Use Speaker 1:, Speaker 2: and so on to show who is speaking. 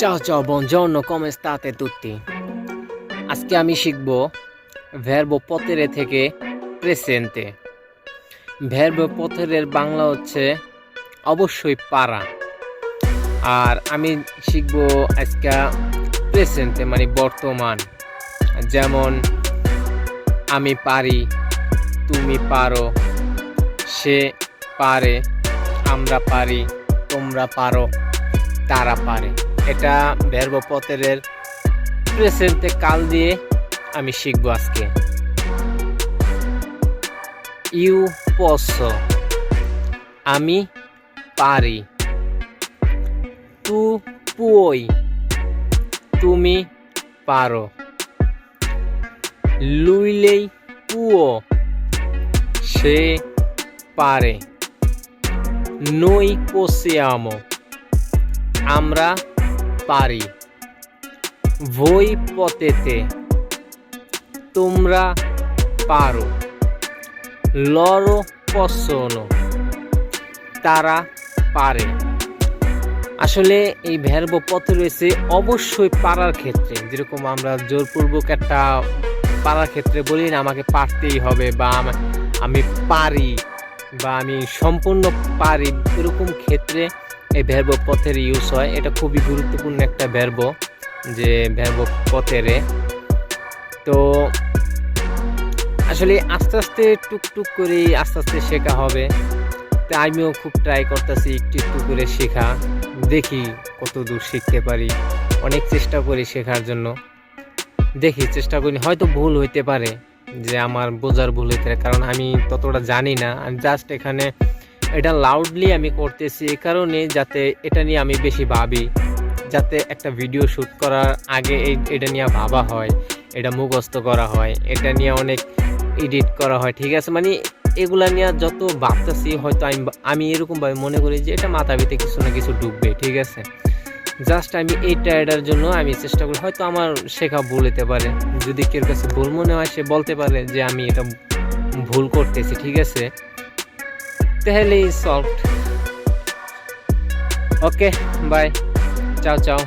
Speaker 1: Ciao ciao, buongiorno, come state tutti? আজকে আমি শিখব ভার্ব পতেরে থেকে প্রেসেন্টে ভার্ব পতেরের বাংলা হচ্ছে অবশ্যই পারা। আর আমি শিখব আজকে প্রেসেন্টে মানে বর্তমান। যেমন আমি পারি তুমি পারো সে পারে আমরা পারি তোমরা পারো তারা পারে। এটা ভ্যারব পতেরের প্রেসেন্টে কাল দিয়ে আমি শিখব আজকে। ইউ পস। আমি পারি। তু পুই তুমি পারো। লুইলেই পুও সে পারে। নই possiamo আমরা পারি। voi potete তোমরা পারো। loro possono তারা পারে। আসলে এই ভ্যারব পথে রয়েছে অবশ্যই পারার ক্ষেত্রে। যেরকম আমরা জোরপূর্বক একটা পারার ক্ষেত্রে বলি না, আমাকে পারতেই হবে বা আমি পারি বা আমি সম্পূর্ণ পারি, এরকম ক্ষেত্রে এই ভ্যারব পথের ইউজ হয়। এটা খুবই গুরুত্বপূর্ণ একটা ভ্যারব যে ভ্যারব পথেরে। তো আসলে আস্তে আস্তে টুকটুক করে আস্তে আস্তে শেখা হবে। তো আমিও খুব ট্রাই করতেছি একটু একটু করে শেখা। দেখি কত দূর শিখতে পারি। অনেক চেষ্টা করি শেখার জন্য। দেখি, চেষ্টা করি। হয়তো ভুল হইতে পারে যে আমার বোঝার ভুল হইতে পারে। কারণ আমি ততটা জানি না। আমি জাস্ট এখানে এটা লাউডলি আমি করতেছি এই কারণে যাতে এটা নিয়ে আমি বেশি ভাবি, যাতে একটা ভিডিও শ্যুট করার আগে এই, এটা নিয়ে ভাবা হয়, এটা মুখস্থ করা হয়, এটা নিয়ে অনেক এডিট করা হয়, ঠিক আছে? মানে এগুলা নিয়ে যত ভাবতেছি হয়তো আমি আমি এরকমভাবে মনে করি যে এটা মাথা ভিতরে কিছু না কিছু ঢুকবে, ঠিক আছে? জাস্ট আমি এইটা এটার জন্য আমি চেষ্টা করি, হয়তো আমার শেখা ভুল হতে পারে। যদি কেউ কাছে ভুল মনে হয়, সে বলতে পারে যে আমি এটা ভুল করতেছি, ঠিক আছে? তাহলে সলভ ওকে বাই চাও চাও